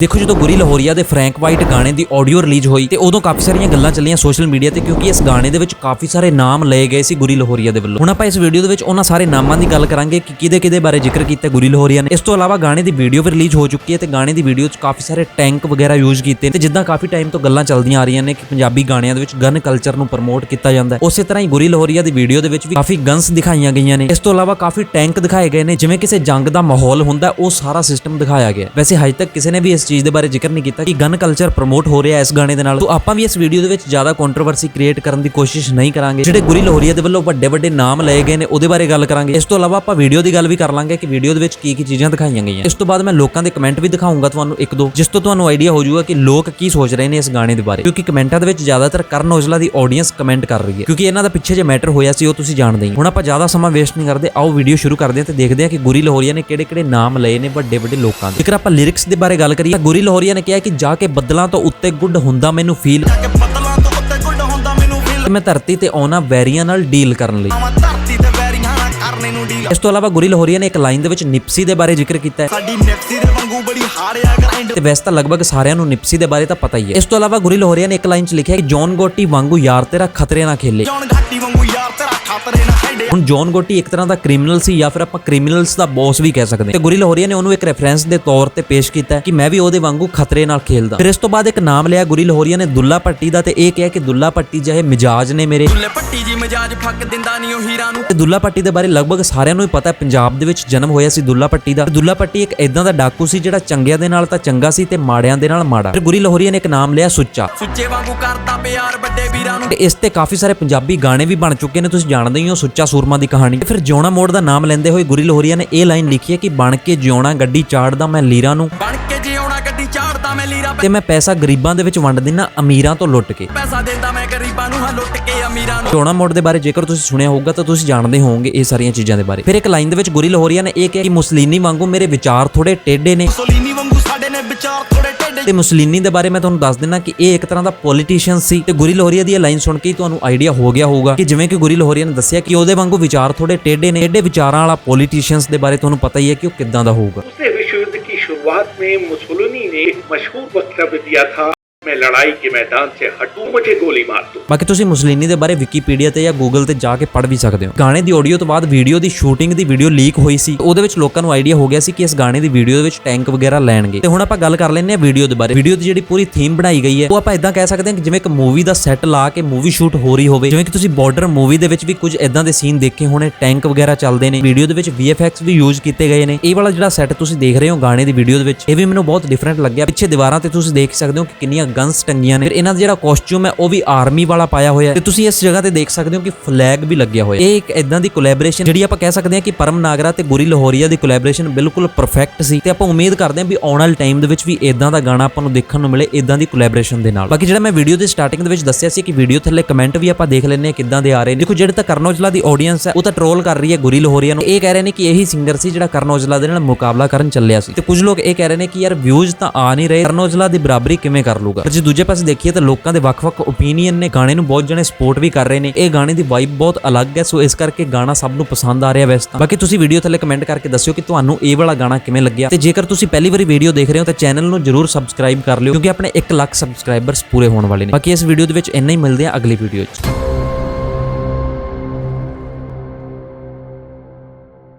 ਦੇਖੋ ਜਦੋਂ ਗੁਰੀ ਲਾਹੌਰੀਆ ਦੇ ਫਰੈਂਕ ਵਾਈਟ ਗਾਣੇ ਦੀ ਆਡੀਓ ਰਿਲੀਜ਼ ਹੋਈ ਤੇ ਉਦੋਂ ਕਾਫੀ ਸਾਰੀਆਂ ਗੱਲਾਂ ਚੱਲੀਆਂ ਸੋਸ਼ਲ ਮੀਡੀਆ ਤੇ ਕਿਉਂਕਿ ਇਸ ਗਾਣੇ ਦੇ ਵਿੱਚ ਕਾਫੀ ਸਾਰੇ ਨਾਮ ਲਏ ਗਏ ਸੀ ਗੁਰੀ ਲਾਹੌਰੀਆ ਦੇ ਵੱਲੋਂ। ਹੁਣ ਆਪਾਂ ਇਸ ਵੀਡੀਓ ਦੇ ਵਿੱਚ ਉਹਨਾਂ ਸਾਰੇ ਨਾਮਾਂ ਦੀ ਗੱਲ ਕਰਾਂਗੇ ਕਿ ਕਿਹਦੇ ਕਿਹਦੇ ਬਾਰੇ ਜ਼ਿਕਰ ਕੀਤਾ ਗੁਰੀ ਲਾਹੌਰੀਆ ਨੇ। ਇਸ ਤੋਂ ਇਲਾਵਾ ਗਾਣੇ ਦੀ ਵੀਡੀਓ ਵੀ ਰਿਲੀਜ਼ ਹੋ ਚੁੱਕੀ ਹੈ ਤੇ ਗਾਣੇ ਦੀ ਵੀਡੀਓ 'ਚ ਕਾਫੀ ਸਾਰੇ ਟੈਂਕ ਵਗੈਰਾ ਯੂਜ਼ ਕੀਤੇ ਨੇ ਤੇ ਜਿੱਦਾਂ ਕਾਫੀ ਟਾਈਮ ਤੋਂ ਗੱਲਾਂ ਚੱਲਦੀਆਂ ਆ ਰਹੀਆਂ ਨੇ ਕਿ ਪੰਜਾਬੀ ਗਾਣਿਆਂ ਦੇ ਵਿੱਚ ਗਨ ਕਲਚਰ ਨੂੰ ਪ੍ਰਮੋਟ ਕੀਤਾ ਜਾਂਦਾ ਹੈ। ਉਸੇ ਤਰ੍ਹਾਂ ਹੀ ਗੁਰੀ ਲਾਹੌਰੀਆ ਦੀ ਵੀਡੀਓ ਦੇ ਵਿੱਚ ਵੀ ਕਾਫੀ ਗਨਸ ਦਿਖਾਈਆਂ ਗਈਆਂ ਨੇ। ਇਸ ਤੋਂ ਇਲਾਵਾ ਕਾਫੀ ਟੈਂਕ ਦਿਖਾਏ ਗਏ ਨੇ, ਜਿਵੇਂ ਕਿਸੇ ਜੰਗ ਦਾ ਮਾਹੌਲ ਹੁੰਦਾ, ਉਹ ਸਾਰਾ ਸਿਸਟਮ ਦਿਖਾਇਆ ਗਿਆ ਵੈਸੇ ਹਜੇ ਤੱਕ ਕਿਸੇ ਨੇ ਵੀ ਇਸ ਚੀਜ਼ ਦੇ ਬਾਰੇ ਜ਼ਿਕਰ ਨਹੀਂ ਕੀਤਾ ਕਿ ਗਨ ਕਲਚਰ ਪ੍ਰਮੋਟ ਹੋ ਰਿਹਾ ਇਸ ਗਾਣੇ ਦੇ ਨਾਲ। ਤੋਂ ਆਪਾਂ ਵੀ ਇਸ ਵੀਡੀਓ ਦੇ ਵਿੱਚ ਜ਼ਿਆਦਾ ਕੰਟਰੋਵਰਸੀ ਕ੍ਰੀਏਟ ਕਰਨ ਦੀ ਕੋਸ਼ਿਸ਼ ਨਹੀਂ ਕਰਾਂਗੇ। ਜਿਹੜੇ ਗੁਰੀ ਲੋਹਰੀਆ ਦੇ ਵੱਲੋਂ ਵੱਡੇ ਵੱਡੇ ਨਾਮ ਲਏ ਗਏ ਨੇ, ਉਹਦੇ ਬਾਰੇ ਗੱਲ ਕਰਾਂਗੇ। ਇਸ ਤੋਂ ਇਲਾਵਾ ਆਪਾਂ ਵੀਡੀਓ ਦੀ ਗੱਲ ਵੀ ਕਰ ਲਾਂਗੇ ਕਿ ਵੀਡੀਓ ਦੇ ਵਿੱਚ ਕੀ ਕੀ ਚੀਜ਼ਾਂ ਦਿਖਾਈਆਂ ਗਈਆਂ। ਇਸ ਤੋਂ ਬਾਅਦ ਮੈਂ ਲੋਕਾਂ ਦੇ ਕਮੈਂਟ ਵੀ ਦਿਖਾਉਂਗਾ ਤੁਹਾਨੂੰ ਇੱਕ ਦੋ, ਜਿਸ ਤੋਂ ਤੁਹਾਨੂੰ ਆਈਡੀਆ ਹੋ ਜਾਊਗਾ ਕਿ ਲੋਕ ਕੀ ਸੋਚ ਰਹੇ ਨੇ ਇਸ ਗਾਣੇ ਦੇ ਬਾਰੇ। ਕਿਉਂਕਿ ਕਮੈਂਟਾਂ ਦੇ ਵਿੱਚ ਜ਼ਿਆਦਾਤਰ ਕਰਨ ਔਜਲਾ ਦੀ ਆਡੀਅנס ਕਮੈਂਟ ਕਰ ਰਹੀ ਹੈ। ਕਿਉਂਕਿ ਇਹਨਾਂ ਦਾ ਪਿੱਛੇ ਜੇ ਮੈਟਰ ਹੋਇਆ ਸੀ, ਉਹ ਤੁਸੀਂ ਜਾਣਦੇ ਹੀ ਹੁਣ ਆਪਾਂ ਜ਼ਿਆਦਾ ਸਮਾਂ ਵੇਸਟ ਨਹੀਂ ਕਰਦੇ। ਆਓ ਵੀਡੀਓ ਸ਼ੁਰੂ ਕਰਦੇ ਹਾਂ ਤੇ ਦੇਖਦੇ ਹਾਂ ਕਿ ਗੁਰੀ ਲਾਹੌਰੀਆ ਨੇ ਕਿਹੜੇ ਕਿਹੜੇ ਨਾਮ ਲਏ ਨੇ ਵੱਡੇ ਵੱਡੇ ਲੋਕਾਂ ਦੇ। ਜੇਕਰ ਆਪਾਂ ਲਿਰਿਕਸ ਦੇ ਬਾਰੇ ਗੱਲ ਕਰੀਏ ਗੁਰੀ ਲਾਹੌਰੀਆ ਨੇ ਕਿਹਾ ਕਿ ਜਾ ਕੇ ਬੱਦਲਾਂ ਤੋਂ ਉੱਤੇ ਗੁੱਡ ਹੁੰਦਾ ਮੈਨੂੰ ਫੀਲ ਮੈਂ ਧਰਤੀ ਤੇ ਆਉਣਾ ਵੈਰੀਆਂ ਨਾਲ ਡੀਲ ਕਰਨ ਲਈ। ਇਸ ਤੋਂ ਇਲਾਵਾ ਗੁਰੀ ਲਾਹੌਰੀਆ ਨੇ ਇੱਕ ਲਾਈਨ ਦੇ ਵਿੱਚ ਨਿਪਸੀ ਦੇ ਬਾਰੇ ਜ਼ਿਕਰ ਕੀਤਾ ਹੈ। ਸਾਡੀ ਨਿਫਸੀ ਦੇ ਵਾਂਗੂ ਬੜੀ ਹਾਰਿਆ ਗ੍ਰਾਈਂਡ ਤੇ ਵੈਸੇ ਤਾਂ ਲਗਭਗ ਸਾਰਿਆਂ ਨੂੰ ਨਿਪਸੀ ਦੇ ਬਾਰੇ ਤਾਂ ਪਤਾ ਹੀ ਹੈ। ਇਸ ਤੋਂ ਇਲਾਵਾ ਗੁਰੀ ਲਾਹੌਰੀਆ ਨੇ ਇੱਕ ਲਾਈਨ 'ਚ ਲਿਖਿਆ ਕਿ ਜੌਨ ਗੋਟੀ ਵਾਂਗੂ ਯਾਰ ਤੇਰਾ ਖਤਰੇ ਨਾਲ ਖੇਲੇ। ਜੌਨ ਘਾਟੀ ਵਾਂਗੂ ਯਾਰ ਤੇਰਾ ਹੁਣ ਜੌਨ ਗੋਟੀ ਇੱਕ ਤਰ੍ਹਾਂ ਦਾ ਕ੍ਰਿਮੀਨਲ ਸੀ ਜਾਂ ਫਿਰ ਆਪਾਂ ਕ੍ਰਿਮੀਨਲਸ ਦਾ ਬੌਸ ਵੀ ਕਹਿ ਸਕਦੇ ਤੇ ਗੁਰੀ ਲਾਹੌਰੀਆ ਨੇ ਉਹਨੂੰ ਇੱਕ ਰੈਫਰੈਂਸ ਦੇ ਤੌਰ ਤੇ ਪੇਸ਼ ਕੀਤਾ ਕਿ ਮੈਂ ਵੀ ਉਹਦੇ ਵਾਂਗੂ ਖਤਰੇ ਨਾਲ ਖੇਲਦਾ। ਫਿਰ ਇਸ ਤੋਂ ਬਾਅਦ ਇੱਕ ਨਾਮ ਲਿਆ ਗੁਰੀ ਲਾਹੌਰੀਆ ਨੇ ਦੁੱਲਾ ਪੱਟੀ ਦਾ ਤੇ ਇਹ ਕਿਹਾ ਕਿ ਦੁੱਲਾ ਪੱਟੀ ਜਿਹੇ ਮਿਜਾਜ ਨੇ ਮੇਰੇ। ਦੁੱਲੇ ਪੱਟੀ ਜੀ ਮਜਾਜ ਫੱਕ ਦਿੰਦਾ ਨਹੀਂ ਉਹ ਹੀਰਾ ਨੂੰ। ਤੇ ਦੁੱਲਾ ਪੱਟੀ ਦੇ ਬਾਰੇ ਲਗਭਗ ਸਾਰਿਆਂ ਨੂੰ ਹੀ ਪਤਾ ਹੈ ਪੰਜਾਬ ਦੇ ਵਿੱਚ ਜਨਮ ਹੋਇਆ ਸੀ ਦੁੱਲਾ ਪੱਟੀ ਦਾ। ਦੁੱਲਾ ਪੱਟੀ ਇੱਕ ਇਦਾਂ ਦਾ ਡਾਕੂ ਸੀ ਜਿਹੜਾ ਚੰਗਿਆਂ ਦੇ ਨਾਲ ਤਾਂ ਚੰਗਾ ਸੀ ਤੇ ਮਾੜਿਆਂ ਦੇ ਨਾਲ ਮਾੜਾ। ਫਿਰ ਗੁਰੀ ਲਾਹੌਰੀਆ ਨੇ ਇੱਕ ਨਾਮ ਲਿਆ ਸੁੱਚਾ। ਸੁੱਚੇ ਵਾਂਗੂ ਕਰਦਾ ਪਿਆਰ ਵੱਡੇ ਵੀਰਾਂ ਨੂੰ। ਤੇ ਇਸ ਤੇ ਕਾਫੀ ਸਾਰੇ ਪੰਜਾਬੀ ਗਾਣੇ ਵੀ ਬਣ ਚੁੱਕੇ ਨੇ ਤੁਸੀਂ ਜਾਣਦੇ ਹੀ ਹੋ ਸੁੱਚਾ ਸੂਰਮਾ ਦੀ ਕਹਾਣੀ। ਫਿਰ ਜਿਉਣਾ ਮੋੜ ਦਾ ਨਾਮ ਲੈਂਦੇ ਹੋਏ ਗੁਰੀ ਲਾਹੌਰੀਆ ਨੇ ਇਹ ਲਾਈਨ ਲਿਖੀ ਹੈ ਕਿ ਬਣ ਕੇ ਜਿਉਣਾ ਗੱਡੀ ਚਾੜਦਾ ਮੈਂ ਲੀਰਾਂ ਨੂੰ। ਬਣ ਕੇ ਜਿਉਣਾ ਗੱਡੀ ਚਾੜਦਾ ਮੈਂ ਲੀਰਾ ਤੇ ਮੈਂ ਪੈਸਾ ਗਰੀਬਾਂ ਦੇ ਵਿੱਚ ਵੰਡ ਦਿੰਨਾ ਅਮੀਰਾਂ ਤੋਂ ਲੁੱਟ ਕੇ। ਪੈਸਾ ਦਿੰਦਾ ਮੈਂ ਗਰੀਬਾਂ ਨੂੰ ਹਾਂ ਲੁੱਟ ਕੇ ਅਮੀਰਾਂ ਨੂੰ। ਚੋਣਾ ਮੋੜ ਦੇ ਬਾਰੇ ਜੇਕਰ ਤੁਸੀਂ ਸੁਣਿਆ ਹੋਊਗਾ ਤਾਂ ਤੁਸੀਂ ਜਾਣਦੇ ਹੋਵੋਗੇ ਇਹ ਸਾਰੀਆਂ ਚੀਜ਼ਾਂ ਦੇ ਬਾਰੇ। ਫਿਰ ਇੱਕ ਲਾਈਨ ਦੇ ਵਿੱਚ ਗੁਰੀ ਲਾਹੌਰੀਆ ਨੇ ਇਹ ਕਿਹਾ ਕਿ ਮੁਸਲੀਨੀ ਵਾਂਗੂ ਮੇਰੇ ਵਿਚਾਰ ਥੋੜੇ ਟੇਢੇ ਨੇ। ਸੋਲੀਨੀ ਵਾਂਗੂ ਸਾਡੇ ਨੇ ਵਿਚਾਰ ਥੋੜੇ ਟੇਢੇ ਤੇ ਮੁਸਲੀਨੀ ਦੇ ਬਾਰੇ ਮੈਂ ਤੁਹਾਨੂੰ ਦੱਸ ਦਿੰਨਾ ਕਿ ਇਹ ਇੱਕ ਤਰ੍ਹਾਂ ਦਾ ਪੋਲੀਟੀਸ਼ੀਅਨ ਸੀ ਤੇ ਗੁਰੀ ਲਾਹੌਰੀਆ ਦੀ ਇਹ ਲਾਈਨ ਸੁਣ ਕੇ ਹੀ ਤੁਹਾਨੂੰ ਆਈਡੀਆ ਹੋ ਗਿਆ ਹੋਊਗਾ ਕਿ ਜਿਵੇਂ ਕਿ ਗੁਰੀ ਲਾਹੌਰੀਆ ਨੇ ਦੱਸਿਆ ਕਿ ਉਹਦੇ ਵਾਂਗੂ ਵਿਚਾਰ ਥੋੜੇ ਟੇਢੇ ਨੇ ਟੇਢੇ ਵਿਚਾਰਾਂ ਵਾਲਾ ਪੋਲੀਟੀਸ਼ੀਅਨਸ ਦੇ ਬਾਰੇ ਤੁਹਾਨੂੰ ਪਤਾ ਹੀ ਹੈ ਕਿ ਉਹ ਕਿੱਦਾਂ ਦਾ ਹੋਊਗਾ दूसरे विश्व युद्ध की शुरुआत में मुसोलिनी ने एक मशहूर वक्तव्य दिया था ਮੈਂ ਲੜਾਈ ਕੇ ਮੈਦਾਨ ਸੇ ਹਟੂ, ਮੁਝੇ ਗੋਲੀ ਮਾਰ ਦੋ। ਬਾਕੀ ਤੁਸੀਂ ਮੁਸਲੀਨੀ ਦੇ ਬਾਰੇ ਵਿਕੀਪੀਡੀਆ ਤੇ ਜਾਂ ਗੂਗਲ ਤੇ ਜਾ ਕੇ ਪੜ੍ਹ ਵੀ ਸਕਦੇ ਹੋ। ਗਾਣੇ ਦੀ ਆਡੀਓ ਤੋਂ ਬਾਅਦ ਵੀਡੀਓ ਦੀ ਸ਼ੂਟਿੰਗ ਦੀ ਵੀਡੀਓ ਲੀਕ ਹੋਈ ਸੀ। ਉਹਦੇ ਵਿੱਚ ਲੋਕਾਂ ਨੂੰ ਆਈਡੀਆ ਹੋ ਗਿਆ ਸੀ ਕਿ ਇਸ ਗਾਣੇ ਦੀ ਵੀਡੀਓ ਦੇ ਵਿੱਚ ਟੈਂਕ ਵਗੈਰਾ ਲੈਣਗੇ। ਤੇ ਹੁਣ ਆਪਾਂ ਗੱਲ ਕਰ ਲੈਂਦੇ ਆ ਵੀਡੀਓ ਦੇ ਬਾਰੇ। ਵੀਡੀਓ ਦੀ ਜਿਹੜੀ ਪੂਰੀ ਥੀਮ ਬਣਾਈ ਗਈ ਹੈ, ਉਹ ਆਪਾਂ ਇਦਾਂ ਕਹਿ ਸਕਦੇ ਹਾਂ ਕਿ ਜਿਵੇਂ ਇੱਕ ਮੂਵੀ ਦਾ ਸੈੱਟ ਲਾ ਕੇ ਮੂਵੀ ਸ਼ੂਟ ਹੋ ਰਹੀ ਹੋਵੇ। ਜਿਵੇਂ ਕਿ ਤੁਸੀਂ ਬਾਰਡਰ ਮੂਵੀ ਦੇ ਵਿੱਚ ਵੀ ਕੁਝ ਇਦਾਂ ਦੇ ਸੀਨ ਦੇਖੇ ਹੋਣੇ ਟੈਂਕ ਵਗੈਰਾ ਚੱਲਦੇ ਨੇ। ਵੀਡੀਓ ਦੇ ਵਿੱਚ VFX ਵੀ ਯੂਜ਼ ਕੀਤੇ ਗਏ ਨੇ। ਇਹ ਵਾਲਾ ਜਿਹੜਾ ਸੈੱਟ ਤੁਸੀਂ ਦੇਖ ਰਹੇ ਹੋ ਗਾਣੇ ਦੀ ਵੀਡੀਓ ਦੇ ਵਿੱਚ, ਇਹ ਵੀ ਮੈਨੂੰ ਬਹੁਤ ਡਿਫਰੈਂਟ ਲੱਗਿਆ। ਪਿੱਛੇ ਦੀਵਾਰਾਂ ਤੇ ਤੁਸੀਂ ਦੇਖ ਸਕਦੇ ਹੋ ਕਿ ਕਿੰਨੀਆਂ ਗਨਸ ਟੰਗੀਆਂ ਨੇ। ਫਿਰ ਇਹਨਾਂ ਦਾ ਜਿਹੜਾ ਕਾਸਟਿਊਮ ਹੈ, ਉਹ ਵੀ ਆਰਮੀ ਵਾਲਾ ਪਾਇਆ ਹੋਇਆ ਹੈ। ਤੇ ਤੁਸੀਂ ਇਸ ਜਗ੍ਹਾ ਤੇ ਦੇਖ ਸਕਦੇ ਹੋ ਕਿ ਫਲੈਗ ਵੀ ਲੱਗਿਆ ਹੋਇਆ ਇਹ ਇੱਕ ਇਦਾਂ ਦੀ ਕੋਲੈਬੋਰੇਸ਼ਨ ਜਿਹੜੀ ਆਪਾਂ ਕਹਿ ਸਕਦੇ ਹਾਂ ਕਿ ਪਰਮ ਨਾਗਰਾ ਤੇ ਗੁਰੀ ਲਾਹੌਰੀਆ ਦੀ ਕੋਲੈਬੋਰੇਸ਼ਨ ਬਿਲਕੁਲ ਪਰਫੈਕਟ ਸੀ। ਤੇ ਆਪਾਂ ਉਮੀਦ ਕਰਦੇ ਹਾਂ ਵੀ ਆਉਣ ਵਾਲੇ ਟਾਈਮ ਦੇ ਵਿੱਚ ਵੀ ਇਦਾਂ ਦਾ ਗਾਣਾ ਆਪਾਂ ਨੂੰ ਦੇਖਣ ਨੂੰ ਮਿਲੇ ਇਦਾਂ ਦੀ ਕੋਲੈਬੋਰੇਸ਼ਨ ਦੇ ਨਾਲ। ਬਾਕੀ ਜਿਹੜਾ ਮੈਂ ਵੀਡੀਓ ਦੇ ਸਟਾਰਟਿੰਗ ਦੇ ਵਿੱਚ ਦੱਸਿਆ ਸੀ ਕਿ ਵੀਡੀਓ ਥੱਲੇ ਕਮੈਂਟ ਵੀ ਆਪਾਂ ਦੇਖ ਲੈਂਦੇ ਹਾਂ ਕਿੱਦਾਂ ਦੇ ਆ ਰਹੇ ਨੇ। ਦੇਖੋ, ਜਿਹੜੇ ਤਾਂ ਕਰਨ ਔਜਲਾ ਦੀ ਆਡੀਅנס ਹੈ, ਉਹ ਤਾਂ ਟ੍ਰੋਲ ਕਰ ਰਹੀ ਹੈ ਗੁਰੀ ਲਾਹੌਰੀਆ ਨੂੰ। ਇਹ ਕਹਿ ਰਹੇ ਨੇ ਕਿ ਇਹੀ ਸਿੰਗਰ ਸੀ ਜਿਹੜਾ ਕਰਨ ਔਜਲਾ ਦੇ ਨਾਲ ਮੁਕਾਬਲਾ ਕਰਨ ਚੱਲਿਆ ਸੀ। ਤੇ ਕੁਝ ਲੋਕ ਇਹ ਕਹਿ ਰਹੇ ਨੇ ਕਿ ਯਾਰ ਵਿਊਜ਼ ਤਾਂ ਆ ਨਹੀਂ ਰਹੇ, ਕਰਨ ਔਜਲਾ ਦੀ ਬਰਾਬਰੀ ਕਿਵੇਂ ਕਰ ਲੂਗਾ ਪਰ ਜੇ ਦੂਜੇ ਪਾਸੇ ਦੇਖੀਏ ਤਾਂ ਲੋਕਾਂ ਦੇ ਵੱਖ-ਵੱਖ ਓਪੀਨੀਅਨ ਨੇ ਗਾਣੇ ਨੂੰ ਬਹੁਤ ਜਣੇ ਸਪੋਰਟ ਵੀ ਕਰ ਰਹੇ ਨੇ। ਇਹ ਗਾਣੇ ਦੀ ਵਾਈਬ ਬਹੁਤ ਅਲੱਗ ਹੈ, ਸੋ ਇਸ ਕਰਕੇ ਗਾਣਾ ਸਭ ਨੂੰ ਪਸੰਦ ਆ ਰਿਹਾ ਵੈਸੇ ਤਾਂ। ਬਾਕੀ ਤੁਸੀਂ ਵੀਡੀਓ ਥੱਲੇ ਕਮੈਂਟ ਕਰਕੇ ਦੱਸਿਓ ਕਿ ਤੁਹਾਨੂੰ ਇਹ ਵਾਲਾ ਗਾਣਾ ਕਿਵੇਂ ਲੱਗਿਆ। ਤੇ ਜੇਕਰ ਤੁਸੀਂ ਪਹਿਲੀ ਵਾਰੀ ਵੀਡੀਓ ਦੇਖ ਰਹੇ ਹੋ ਤਾਂ ਚੈਨਲ ਨੂੰ ਜਰੂਰ ਸਬਸਕ੍ਰਾਈਬ ਕਰ ਲਿਓ, ਕਿਉਂਕਿ ਆਪਣੇ 1 ਲੱਖ ਸਬਸਕ੍ਰਾਈਬਰਸ ਪੂਰੇ ਹੋਣ ਵਾਲੇ ਨੇ। ਬਾਕੀ ਇਸ ਵੀਡੀਓ ਦੇ ਵਿੱਚ ਇੰਨਾ ਹੀ, ਮਿਲਦੇ ਆ ਅਗਲੀ ਵੀਡੀਓ 'ਚ।